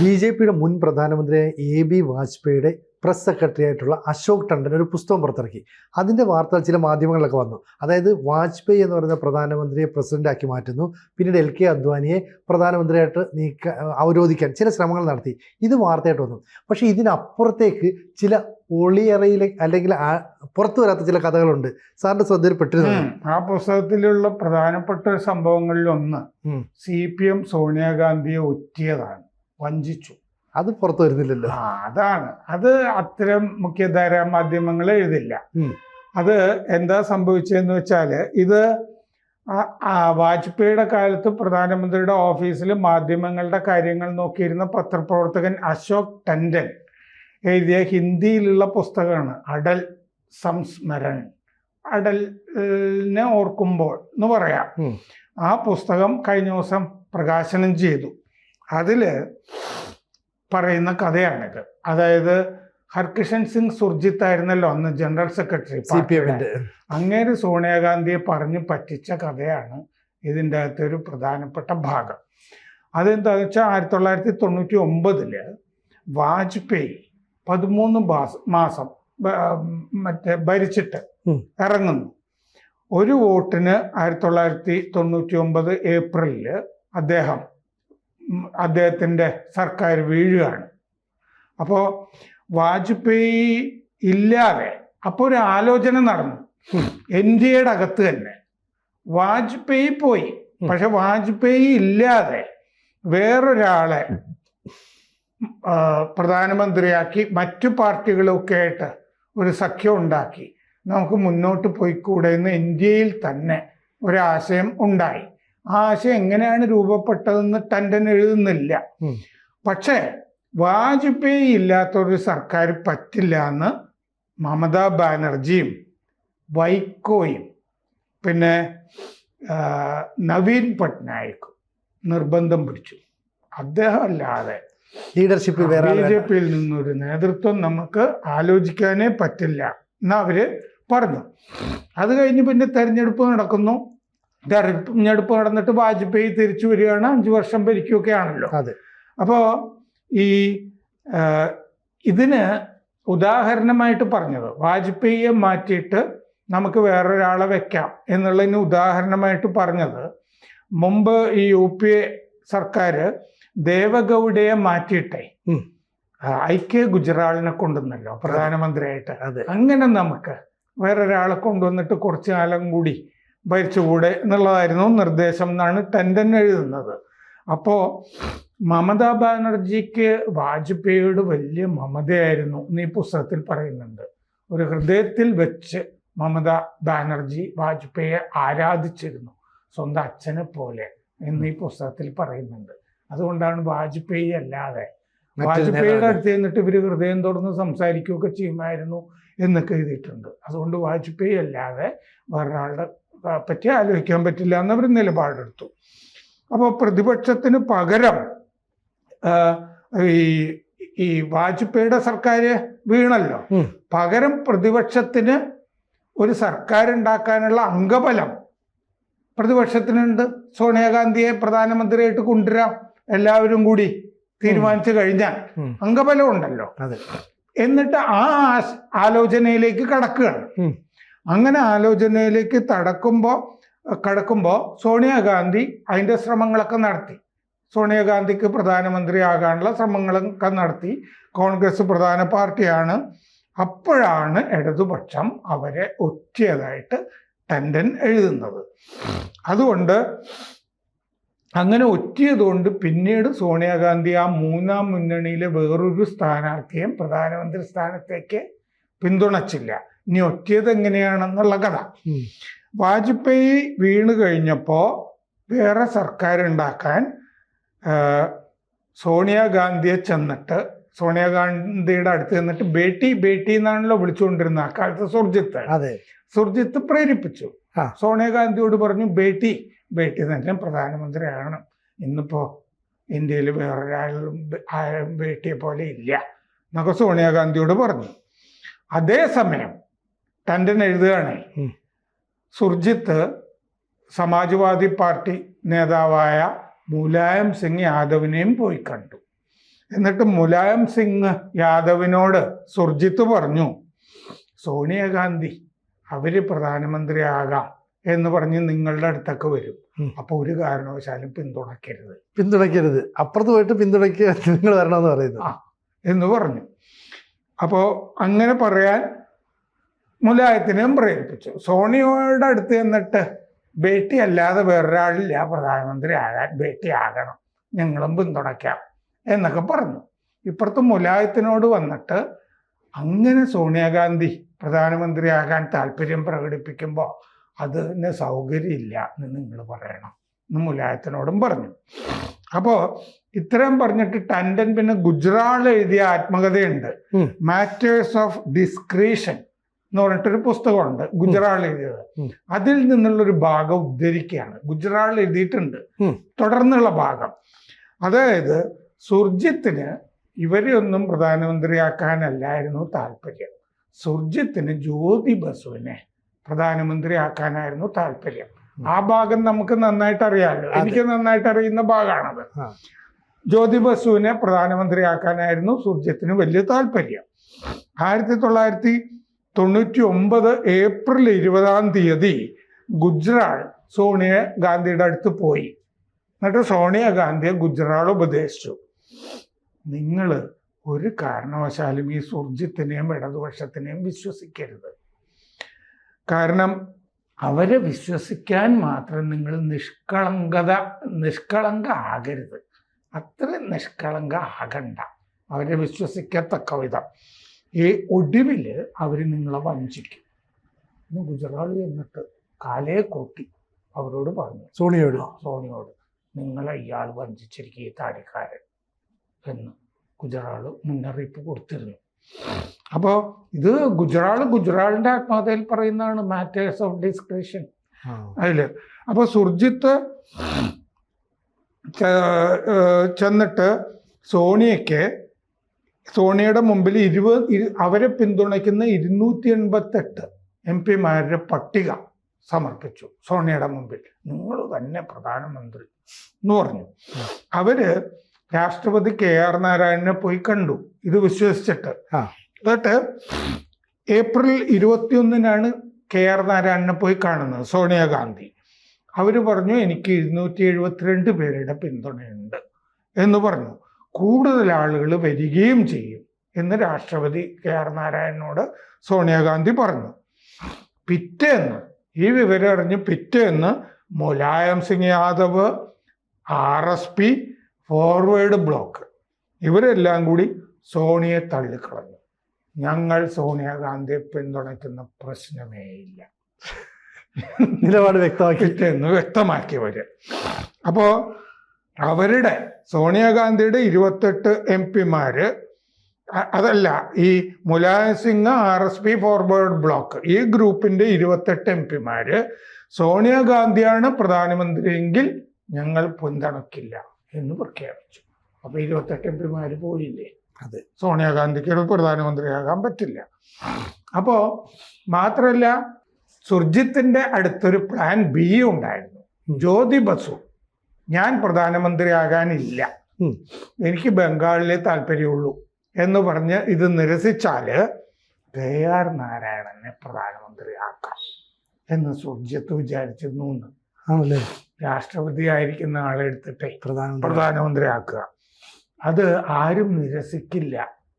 B J പിയുടെ മുൻ പ്രധാനമന്ത്രിയായ എ ബി വാജ്പേയിയുടെ പ്രസ് സെക്രട്ടറി ആയിട്ടുള്ള അശോക് ടണ്ടൻ ഒരു പുസ്തകം പുറത്തിറക്കി. അതിന്റെ വാർത്തകൾ ചില മാധ്യമങ്ങളിലൊക്കെ വന്നു. അതായത് വാജ്പേയി എന്ന് പറയുന്ന പ്രധാനമന്ത്രിയെ പ്രസിഡന്റാക്കി മാറ്റുന്നു. പിന്നീട് എൽ കെ അദ്വാനിയെ പ്രധാനമന്ത്രിയായിട്ട് നീക്ക അവരോധിക്കാൻ ചില ശ്രമങ്ങൾ നടത്തി. ഇത് വാർത്തയായിട്ട് വന്നു. പക്ഷേ ഇതിനപ്പുറത്തേക്ക് ചില ഒളിയറയിലെ അല്ലെങ്കിൽ പുറത്തു വരാത്ത ചില കഥകളുണ്ട്. സാറിന്റെ ശ്രദ്ധയിൽപ്പെട്ടിരുന്നു. ആ പുസ്തകത്തിലുള്ള പ്രധാനപ്പെട്ട സംഭവങ്ങളിലൊന്ന് സംഭവങ്ങളിൽ ഒന്ന്. സി പി എം സോണിയാഗാന്ധിയെ ഒറ്റിയതാണ്. വഞ്ചിച്ചു. അത് പുറത്തു വരുന്നില്ലല്ലോ. അതാണ്. അത് അത്തരം മുഖ്യധാരാ മാധ്യമങ്ങൾ എഴുതില്ല. അത് എന്താ സംഭവിച്ചതെന്ന് വെച്ചാൽ ഇത് വാജ്പേയിയുടെ കാലത്ത് പ്രധാനമന്ത്രിയുടെ ഓഫീസിൽ മാധ്യമങ്ങളുടെ കാര്യങ്ങൾ നോക്കിയിരുന്ന പത്രപ്രവർത്തകൻ അശോക് ടൻഡൻ എഴുതിയ ഹിന്ദിയിലുള്ള പുസ്തകമാണ് അടൽ സംസ്മരൺ. അടലിനെ ഓർക്കുമ്പോൾ എന്ന് പറയാം. ആ പുസ്തകം കഴിഞ്ഞ ദിവസം പ്രകാശനം ചെയ്തു. അതിൽ പറയുന്ന കഥയാണിത്. അതായത് ഹർകിഷൻ സിംഗ് സുർജിത്ത് ആയിരുന്നല്ലോ അന്ന് ജനറൽ സെക്രട്ടറി സി പി എമ്മിന്റെ. അങ്ങേര് സോണിയാഗാന്ധിയെ പറഞ്ഞ് പറ്റിച്ച കഥയാണ് ഇതിന്റെ അകത്തെ ഒരു പ്രധാനപ്പെട്ട ഭാഗം. അതെന്താണെന്ന് വെച്ചാൽ ആയിരത്തി തൊള്ളായിരത്തി തൊണ്ണൂറ്റി ഒമ്പതിൽ വാജ്പേയി പതിമൂന്ന് മാസം മാസം മറ്റേ ഭരിച്ചിട്ട് ഇറങ്ങുന്നു. ഒരു വോട്ടിന് ആയിരത്തി തൊള്ളായിരത്തി തൊണ്ണൂറ്റി ഒമ്പത് ഏപ്രിലിൽ അദ്ദേഹം അദ്ദേഹത്തിന്റെ സർക്കാർ വീഴുകയാണ്. അപ്പോൾ വാജ്പേയി ഇല്ലാതെ അപ്പോൾ ഒരു ആലോചന നടന്നു. എൻ ഡി എയുടെ അകത്ത് തന്നെ. വാജ്പേയി പോയി. പക്ഷെ വാജ്പേയി ഇല്ലാതെ വേറൊരാളെ പ്രധാനമന്ത്രിയാക്കി മറ്റു പാർട്ടികളൊക്കെ ആയിട്ട് ഒരു സഖ്യം ഉണ്ടാക്കി. നമുക്ക് മുന്നോട്ട് പോയിക്കൂടെ എന്ന് ഇന്ത്യയിൽ തന്നെ ഒരാശയം ഉണ്ടായി. ആ ആശയം എങ്ങനെയാണ് രൂപപ്പെട്ടതെന്ന് ടൻഡൻ എഴുതുന്നില്ല. പക്ഷേ വാജ്പേയി ഇല്ലാത്തൊരു സർക്കാർ പറ്റില്ല എന്ന് മമതാ ബാനർജിയും വൈക്കോയും പിന്നെ നവീൻ പട്നായിക്കും നിർബന്ധം പിടിച്ചു. അദ്ദേഹം അല്ലാതെ ലീഡർഷിപ്പ് ബി ജെ പിയിൽ നിന്നൊരു നേതൃത്വം നമുക്ക് ആലോചിക്കാനേ പറ്റില്ല. എന്ന് അവർ പറഞ്ഞു. അത് കഴിഞ്ഞ് പിന്നെ തെരഞ്ഞെടുപ്പ് നടക്കുന്നു. തെരഞ്ഞെടുപ്പ് നടന്നിട്ട് വാജ്പേയി തിരിച്ചു വരികയാണ്. അഞ്ചു വർഷം ഭരിക്കുകയൊക്കെ ആണല്ലോ അതെ. അപ്പോൾ ഈ ഇതിന് ഉദാഹരണമായിട്ട് പറഞ്ഞത് വാജ്പേയിയെ മാറ്റിയിട്ട് നമുക്ക് വേറൊരാളെ വെക്കാം എന്നുള്ളതിന് ഉദാഹരണമായിട്ട് പറഞ്ഞത് മുമ്പ് ഈ യു പി എ സർക്കാർ ദേവഗൗഡയെ മാറ്റിയിട്ടേ. I K ഗുജറാളിനെ കൊണ്ടുവന്നല്ലോ പ്രധാനമന്ത്രിയായിട്ട്. അങ്ങനെ നമുക്ക് വേറൊരാളെ കൊണ്ടുവന്നിട്ട് കുറച്ചു കാലം കൂടി ഭരിച്ചുകൂടെ എന്നുള്ളതായിരുന്നു നിർദ്ദേശം എന്നാണ് ടെൻഡൻ എഴുതുന്നത്. അപ്പോൾ മമതാ ബാനർജിക്ക് വാജ്പേയിയോട് വലിയ മമതയായിരുന്നു എന്ന് ഈ പുസ്തകത്തിൽ പറയുന്നുണ്ട്. ഒരു ഹൃദയത്തിൽ വെച്ച് മമത ബാനർജി വാജ്പേയിയെ ആരാധിച്ചിരുന്നു. സ്വന്തം അച്ഛനെ പോലെ എന്ന് ഈ പുസ്തകത്തിൽ പറയുന്നുണ്ട്. അതുകൊണ്ടാണ് വാജ്പേയി അല്ലാതെ വാജ്പേയിയുടെ. അടുത്ത് ചെന്നിട്ട് ഇവർ ഹൃദയം തുറന്ന് സംസാരിക്കുകയൊക്കെ ചെയ്യുമായിരുന്നു എന്നൊക്കെ എഴുതിയിട്ടുണ്ട്. അതുകൊണ്ട് വാജ്പേയി അല്ലാതെ വേറൊരാളുടെ പറ്റി ആലോചിക്കാൻ പറ്റില്ല എന്നവർ നിലപാടെടുത്തു. അപ്പോൾ പ്രതിപക്ഷത്തിന് പകരം ഈ ഈ വാജ്പേയിയുടെ സർക്കാർ വീണല്ലോ. പകരം പ്രതിപക്ഷത്തിന് ഒരു സർക്കാർ ഉണ്ടാക്കാനുള്ള അംഗബലം പ്രതിപക്ഷത്തിനുണ്ട്. സോണിയാഗാന്ധിയെ പ്രധാനമന്ത്രിയായിട്ട് കൊണ്ടുവരാം എല്ലാവരും കൂടി തീരുമാനിച്ചു കഴിഞ്ഞാൽ. അംഗബലം ഉണ്ടല്ലോ. എന്നിട്ട് ആ ആലോചനയിലേക്ക് കടക്കുകയാണ്. അങ്ങനെ ആലോചനയിലേക്ക് തടക്കുമ്പോൾ കടക്കുമ്പോൾ സോണിയാഗാന്ധി അതിന്റെ ശ്രമങ്ങളൊക്കെ നടത്തി. സോണിയാഗാന്ധിക്ക് പ്രധാനമന്ത്രിയാകാനുള്ള ശ്രമങ്ങളൊക്കെ നടത്തി. കോൺഗ്രസ് പ്രധാന പാർട്ടിയാണ്. അപ്പോഴാണ് ഇടതുപക്ഷം അവരെ ഒറ്റിയതായിട്ട് ടണ്ടൻ എഴുതുന്നത്. അതുകൊണ്ട് അങ്ങനെ ഒറ്റിയതുകൊണ്ട് പിന്നീട് സോണിയാഗാന്ധി ആ മൂന്നാം മുന്നണിയിലെ വേറൊരു സ്ഥാനാർത്ഥിയും പ്രധാനമന്ത്രി സ്ഥാനത്തേക്ക് പിന്തുണച്ചില്ല. ഇനി ഒറ്റിയത് എങ്ങനെയാണെന്നുള്ള കഥ. വാജ്പേയി വീണ് കഴിഞ്ഞപ്പോൾ വേറെ സർക്കാർ ഉണ്ടാക്കാൻ സോണിയാഗാന്ധിയെ ചെന്നിട്ട് സോണിയാഗാന്ധിയുടെ അടുത്ത് ചെന്നിട്ട് ബേട്ടി ബേട്ടി എന്നാണല്ലോ വിളിച്ചുകൊണ്ടിരുന്ന അക്കാലത്ത് സുർജിത്ത്. അതെ. സുർജിത്ത് പ്രേരിപ്പിച്ചു. സോണിയാഗാന്ധിയോട് പറഞ്ഞു ബേട്ടി ബേട്ടി തന്നെ പ്രധാനമന്ത്രിയാണ്. ഇന്നിപ്പോ ഇന്ത്യയിൽ വേറൊരാളും ആരും ബേട്ടിയെ പോലെ ഇല്ല എന്നൊക്കെ സോണിയാഗാന്ധിയോട് പറഞ്ഞു. അതേസമയം ടണ്ടൻ എഴുതുകയാണ്. സുർജിത്ത് സമാജ്വാദി പാർട്ടി നേതാവായ മുലായം സിംഗ് യാദവിനെയും പോയി കണ്ടു എന്നിട്ട് മുലായം സിംഗ് യാദവിനോട് സുർജിത്ത് പറഞ്ഞു സോണിയാഗാന്ധി അവർ പ്രധാനമന്ത്രിയാകാം എന്ന് പറഞ്ഞ് നിങ്ങളുടെ അടുത്തൊക്കെ വരും. അപ്പൊ ഒരു കാരണവശാലും പിന്തുണയ്ക്കരുത് പിന്തുണയ്ക്കരുത് അപ്പുറത്ത് പോയിട്ട് പിന്തുണയ്ക്കുക നിങ്ങൾ വരണമെന്ന് പറയുന്നു ആ. എന്ന് പറഞ്ഞു അപ്പോൾ അങ്ങനെ പറയാൻ മുലായത്തിനെയും പ്രേരിപ്പിച്ചു. സോണിയോയുടെ അടുത്ത് ചെന്നിട്ട് ബേട്ടി അല്ലാതെ വേറൊരാളില്ല. പ്രധാനമന്ത്രി ആകാൻ ബേട്ടി ആകണം. ഞങ്ങളും പിന്തുണയ്ക്കാം എന്നൊക്കെ പറഞ്ഞു. ഇപ്പുറത്ത് മുലായത്തിനോട് വന്നിട്ട് അങ്ങനെ സോണിയാഗാന്ധി പ്രധാനമന്ത്രിയാകാൻ താല്പര്യം പ്രകടിപ്പിക്കുമ്പോൾ അതിന് സൗകര്യമില്ല എന്ന് നിങ്ങൾ പറയണം എന്ന് മുലായത്തിനോടും പറഞ്ഞു. അപ്പോൾ ഇത്രയും പറഞ്ഞിട്ട് ടണ്ടൻ പിന്നെ ഗുജറാൾ എഴുതിയ ആത്മകഥയുണ്ട്. മാറ്റേഴ്സ് ഓഫ് ഡിസ്ക്രീഷൻ എന്ന് പറഞ്ഞിട്ടൊരു പുസ്തകമുണ്ട് ഗുജറാൾ എഴുതിയത്. അതിൽ നിന്നുള്ള ഒരു ഭാഗം ഉദ്ധരിക്കുകയാണ്. ഗുജറാൾ എഴുതിയിട്ടുണ്ട്. തുടർന്നുള്ള ഭാഗം. അതായത് സുർജിത്തിന് ഇവരെ ഒന്നും പ്രധാനമന്ത്രിയാക്കാനല്ലായിരുന്നു താല്പര്യം. സുർജിത്തിന് ജ്യോതി ബസുവിനെ പ്രധാനമന്ത്രിയാക്കാനായിരുന്നു താല്പര്യം. ആ ഭാഗം നമുക്ക് നന്നായിട്ട് അറിയാമല്ലോ എനിക്ക് നന്നായിട്ട് അറിയുന്ന ഭാഗമാണത്. ജ്യോതി ബസുവിനെ പ്രധാനമന്ത്രിയാക്കാനായിരുന്നു സുർജിത്തിന് വലിയ താല്പര്യം. ആയിരത്തി തൊള്ളായിരത്തി തൊണ്ണൂറ്റി ഒമ്പത് ഏപ്രിൽ ഇരുപതാം തീയതി ഗുജറാൾ സോണിയ ഗാന്ധിയുടെ അടുത്ത് പോയി. എന്നിട്ട് സോണിയ ഗാന്ധിയെ ഗുജറാൾ ഉപദേശിച്ചു. നിങ്ങൾ ഒരു കാരണവശാലും ഈ സുർജിത്തിനെയും ഇടതുപക്ഷത്തിനെയും വിശ്വസിക്കരുത്. കാരണം അവരെ വിശ്വസിക്കാൻ മാത്രം നിങ്ങൾ നിഷ്കളങ്കത നിഷ്കളങ്ക ആകരുത് അത്ര നിഷ്കളങ്ക ആകണ്ട അവരെ വിശ്വസിക്കത്തക്ക വിധം. ഈ ഒടുവിൽ അവർ നിങ്ങളെ വഞ്ചിക്കും. ഗുജറാളി എന്നിട്ട് കാലേ കൂട്ടി അവരോട് പറഞ്ഞു. സോണിയോട്? സോണിയോട്. നിങ്ങളെ ഇയാൾ വഞ്ചിച്ചിരിക്കുക ഈ താടിക്കാരൻ എന്ന് ഗുജറാൾ മുന്നറിയിപ്പ് കൊടുത്തിരുന്നു. അപ്പോൾ ഇത് ഗുജറാൾ ഗുജറാളിന്റെ ആത്മകഥയിൽ പറയുന്നതാണ് മാറ്റേഴ്സ് ഓഫ് ഡിസ്ക്രിഷൻ അതിൽ. അതിൽ അപ്പോൾ സുർജിത്ത് ചെന്നിട്ട് സോണിയയ്ക്ക് സോണിയയുടെ മുമ്പിൽ ഇരുപത് അവരെ പിന്തുണയ്ക്കുന്ന ഇരുന്നൂറ്റി എൺപത്തെട്ട് എം പിമാരുടെ പട്ടിക സമർപ്പിച്ചു സോണിയയുടെ മുമ്പിൽ. നിങ്ങൾ തന്നെ പ്രധാനമന്ത്രി എന്ന് പറഞ്ഞു. അവർ രാഷ്ട്രപതി കെ ആർ നാരായണനെ പോയി കണ്ടു. ഇത് വിശ്വസിച്ചിട്ട്. എന്നിട്ട് ഏപ്രിൽ ഇരുപത്തിയൊന്നിനാണ് കെ ആർ നാരായണനെ പോയി കാണുന്നത് സോണിയാഗാന്ധി. അവർ പറഞ്ഞു എനിക്ക് ഇരുന്നൂറ്റി എഴുപത്തിരണ്ട് പേരുടെ പിന്തുണയുണ്ട് എന്ന് പറഞ്ഞു. കൂടുതൽ ആളുകൾ വരികയും ചെയ്യും എന്ന് രാഷ്ട്രപതി കെ ആർ നാരായണനോട് സോണിയാഗാന്ധി പറഞ്ഞു. പിറ്റേന്ന് ഈ വിവരം അറിഞ്ഞ് പിറ്റേന്ന് Mulayam Singh Yadav R S P forward bloc ഇവരെല്ലാം കൂടി സോണിയെ തള്ളിക്കളഞ്ഞു. ഞങ്ങൾ സോണിയാഗാന്ധിയെ പിന്തുണയ്ക്കുന്ന പ്രശ്നമേ ഇല്ല. നിലപാട് വ്യക്തമാക്കി. എന്ന് വ്യക്തമാക്കിയവര് അപ്പോ അവരുടെ സോണിയാഗാന്ധിയുടെ ഇരുപത്തെട്ട് എം പിമാര് അതല്ല ഈ Mulayam Singh R S P forward bloc ഈ ഗ്രൂപ്പിന്റെ ഇരുപത്തെട്ട് എം പിമാര് സോണിയാഗാന്ധിയാണ് പ്രധാനമന്ത്രിയെങ്കിൽ ഞങ്ങൾ പിന്തുണക്കില്ല എന്ന് പ്രഖ്യാപിച്ചു അപ്പൊ ഇരുപത്തെട്ട് എം പിമാര് പോയില്ലേ അതെ. സോണിയാഗാന്ധിക്ക് പ്രധാനമന്ത്രിയാകാൻ പറ്റില്ല അപ്പോ മാത്രല്ല സുർജിത്തിന്റെ അടുത്തൊരു പ്ലാൻ ബി ഉണ്ടായിരുന്നു. ജ്യോതി ബസു ഞാൻ പ്രധാനമന്ത്രിയാകാനില്ല. ആകാനില്ല എനിക്ക് ബംഗാളിലെ താല്പര്യമുള്ളൂ എന്ന് പറഞ്ഞ് ഇത് നിരസിച്ചാൽ കെ ആർ നാരായണനെ പ്രധാനമന്ത്രിയാക്കാം എന്ന് സുർജിത്ത് വിചാരിച്ചിരുന്നു ആണല്ലേ? രാഷ്ട്രപതി ആയിരിക്കുന്ന ആളെ എടുത്തിട്ടേ പ്രധാനമന്ത്രി. പ്രധാനമന്ത്രിയാക്കുക. അത് ആരും നിരസിക്കില്ല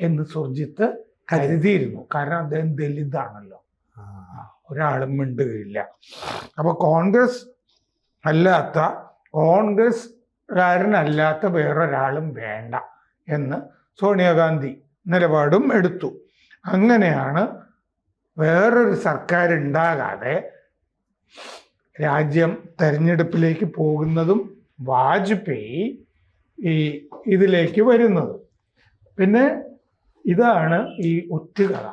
എന്ന് സുർജിത്ത് കരുതിയിരുന്നു. കാരണം അദ്ദേഹം ദലിതാണല്ലോ. ഒരാളും മിണ്ടുകയില്ല. അപ്പൊ കോൺഗ്രസ് അല്ലാത്ത കോൺഗ്രസ്കാരനല്ലാത്ത വേറൊരാളും വേണ്ട എന്ന് സോണിയാഗാന്ധി നിലപാടും എടുത്തു. അങ്ങനെയാണ് വേറൊരു സർക്കാർ ഉണ്ടാകാതെ രാജ്യം തെരഞ്ഞെടുപ്പിലേക്ക് പോകുന്നതും വാജ്പേയി ഈ ഇതിലേക്ക് വരുന്നത്. പിന്നെ ഇതാണ് ഈ ഒറ്റുകഥ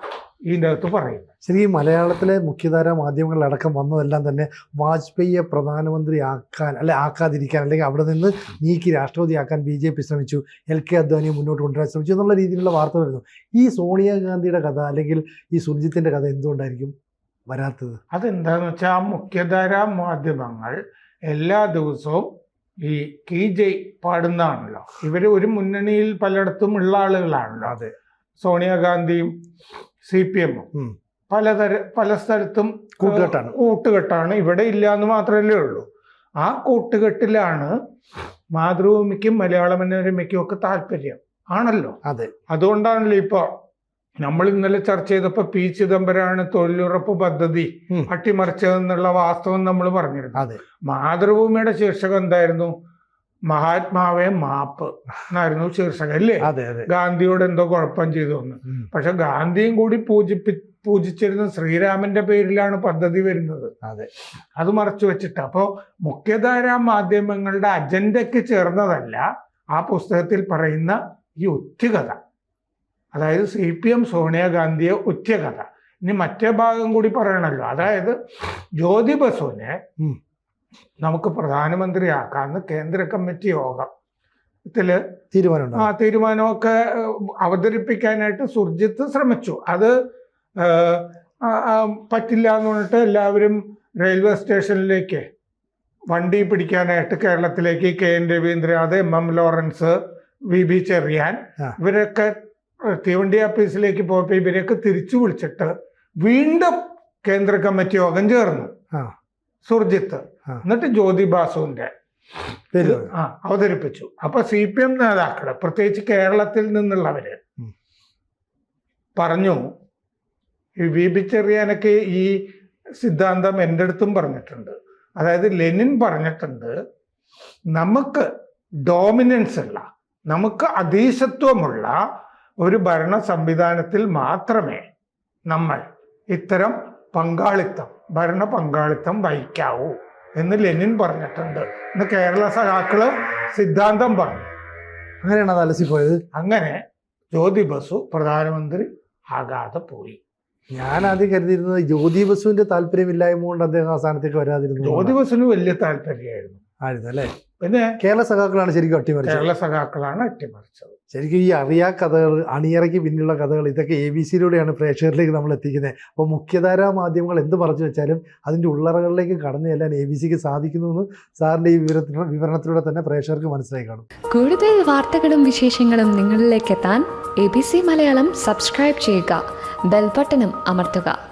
ഇതിന്റെ അകത്ത് പറയുന്നത്. ശരി മലയാളത്തിലെ മുഖ്യധാര മാധ്യമങ്ങളിലടക്കം വന്നതെല്ലാം തന്നെ വാജ്പേയിയെ പ്രധാനമന്ത്രി ആക്കാൻ അല്ലെ ആക്കാതിരിക്കാൻ അല്ലെങ്കിൽ അവിടെ നിന്ന് നീക്കി രാഷ്ട്രപതിയാക്കാൻ ബി ജെ പി ശ്രമിച്ചു എൽ കെ അദ്വാനിയെ മുന്നോട്ട് കൊണ്ടുവരാൻ ശ്രമിച്ചു എന്നുള്ള രീതിയിലുള്ള വാർത്ത വരുന്നു. ഈ സോണിയാഗാന്ധിയുടെ കഥ അല്ലെങ്കിൽ ഈ സുർജിത്തിന്റെ കഥ എന്തുകൊണ്ടായിരിക്കും വരാത്തത്? അതെന്താന്ന് വെച്ചാൽ മുഖ്യധാര മുഖ്യധാരാ മാധ്യമങ്ങൾ എല്ലാ ദിവസവും ഈ കി ജയ് പാടുന്നതാണല്ലോ. ഇവർ ഒരു മുന്നണിയിൽ പലയിടത്തും ഉള്ള ആളുകളാണല്ലോ. അതെ. സോണിയാഗാന്ധിയും സി പി എമ്മും. പലതര പല സ്ഥലത്തും കൂട്ടുകെട്ടാണ്. കൂട്ടുകെട്ടാണ്. ഇവിടെ ഇല്ല എന്ന് മാത്രമല്ലേ ഉള്ളൂ. ആ കൂട്ടുകെട്ടിലാണ് മാതൃഭൂമിക്കും മലയാള മനോരമയ്ക്കും ഒക്കെ താല്പര്യം. ആണല്ലോ? അതെ. അതുകൊണ്ടാണല്ലോ ഇപ്പൊ നമ്മൾ ഇന്നലെ ചർച്ച ചെയ്തപ്പോ പി ചിദംബരമാണ് തൊഴിലുറപ്പ് പദ്ധതി. അട്ടിമറിച്ചതെന്നുള്ള വാസ്തവം നമ്മൾ പറഞ്ഞിരുന്നു. അതെ. മാതൃഭൂമിയുടെ ശീർഷകം എന്തായിരുന്നു? മഹാത്മാവെ മാപ്പ് എന്നായിരുന്നു ശീർഷകം അല്ലേ ഗാന്ധിയോട് എന്തോ കുഴപ്പം ചെയ്തു എന്ന്. പക്ഷെ ഗാന്ധിയും കൂടി പൂജിപ്പി പൂജിച്ചിരുന്ന ശ്രീരാമന്റെ പേരിലാണ് പദ്ധതി വരുന്നത്. അതെ. അത് മറച്ചു വെച്ചിട്ട്. അപ്പോൾ മുഖ്യധാരാ മാധ്യമങ്ങളുടെ അജണ്ടയ്ക്ക് ചേർന്നതല്ല ആ പുസ്തകത്തിൽ പറയുന്ന ഈ ഒറ്റകഥ. അതായത് സി പി എം സോണിയാഗാന്ധിയെ ഒറ്റകഥ. ഇനി മറ്റേ ഭാഗം കൂടി പറയണല്ലോ. അതായത് ജ്യോതി ബസുവിനെ. നമുക്ക് പ്രധാനമന്ത്രിയാക്കാമെന്ന് കേന്ദ്ര കമ്മിറ്റി യോഗം ത്തിൽ തീരുമാനം ആ തീരുമാനമൊക്കെ അവതരിപ്പിക്കാനായിട്ട് സുർജിത്ത് ശ്രമിച്ചു അത് പറ്റില്ല എന്ന് പറഞ്ഞിട്ട് എല്ലാവരും റെയിൽവേ സ്റ്റേഷനിലേക്ക് വണ്ടി പിടിക്കാനായിട്ട് കേരളത്തിലേക്ക് K N Ravindranath M M Lawrence V B Cheriyan. ഇവരൊക്കെ തീവണ്ടി ഓഫീസിലേക്ക് പോയപ്പോൾ ഇവരെയൊക്കെ തിരിച്ചു വിളിച്ചിട്ട് വീണ്ടും കേന്ദ്ര കമ്മിറ്റി യോഗം ചേർന്നു ആ. സുർജിത്ത്. എന്നിട്ട് ജ്യോതി ബാസുവിന്റെ ആ അവതരിപ്പിച്ചു. അപ്പൊ സി പി എം നേതാക്കൾ പ്രത്യേകിച്ച് കേരളത്തിൽ നിന്നുള്ളവര് പറഞ്ഞു വി ബി ചെറിയാനൊക്കെ ഈ സിദ്ധാന്തം എന്റെ അടുത്തും പറഞ്ഞിട്ടുണ്ട്. അതായത് ലെനിൻ പറഞ്ഞിട്ടുണ്ട് നമുക്ക് ഡോമിനൻസ് ഉള്ള നമുക്ക് അധീശത്വമുള്ള ഒരു ഭരണ സംവിധാനത്തിൽ മാത്രമേ നമ്മൾ ഇത്തരം പങ്കാളിത്തം ഭരണ പങ്കാളിത്തം വഹിക്കാവൂ. എന്ന് ലെനിൻ പറഞ്ഞിട്ടുണ്ട്. എന്ന് കേരള സഖാക്കൾ സിദ്ധാന്തം പറഞ്ഞു. അങ്ങനെയാണ് അത് പോയത്? അങ്ങനെ ജ്യോതി ബസു പ്രധാനമന്ത്രി ആകാതെ പോയി. ഞാൻ ആദ്യം കരുതിയിരുന്നത് ജ്യോതി ബസുവിന്റെ താല്പര്യമില്ലായ്മ കൊണ്ട് അദ്ദേഹം ആ സ്ഥാനത്തേക്ക് വരാതിരുന്നു ജ്യോതി ബസുവിന് വലിയ താല്പര്യമായിരുന്നു. ആയിരുന്നു അല്ലേ? പിന്നെ കേരള സഖാക്കളാണ് ശരിക്കും അട്ടിമറിച്ചത്. കേരള സഖാക്കളാണ് അട്ടിമറിച്ചത്. ശരിക്കും ഈ അറിയാ കഥകൾ അണിയറയ്ക്ക് പിന്നിലുള്ള കഥകൾ ഇതൊക്കെ എ ബി സിയിലൂടെയാണ് പ്രേക്ഷകരിലേക്ക് നമ്മൾ എത്തിക്കുന്നത്. അപ്പോൾ മുഖ്യധാരാ മാധ്യമങ്ങൾ എന്ത് പറഞ്ഞു വെച്ചാലും അതിന്റെ ഉള്ളറകളിലേക്ക് കടന്നു ചെല്ലാൻ എ ബി സിക്ക് സാധിക്കുന്നു എന്ന് സാറിന്റെ ഈ വിവരത്തിലൂടെ വിവരണത്തിലൂടെ തന്നെ പ്രേക്ഷകർക്ക് മനസ്സിലായി കാണും. കൂടുതൽ വാർത്തകളും വിശേഷങ്ങളും നിങ്ങളിലേക്ക് എത്താൻ A B C Malayalam subscribe ചെയ്യുക ബെൽബട്ടനും അമർത്തുക.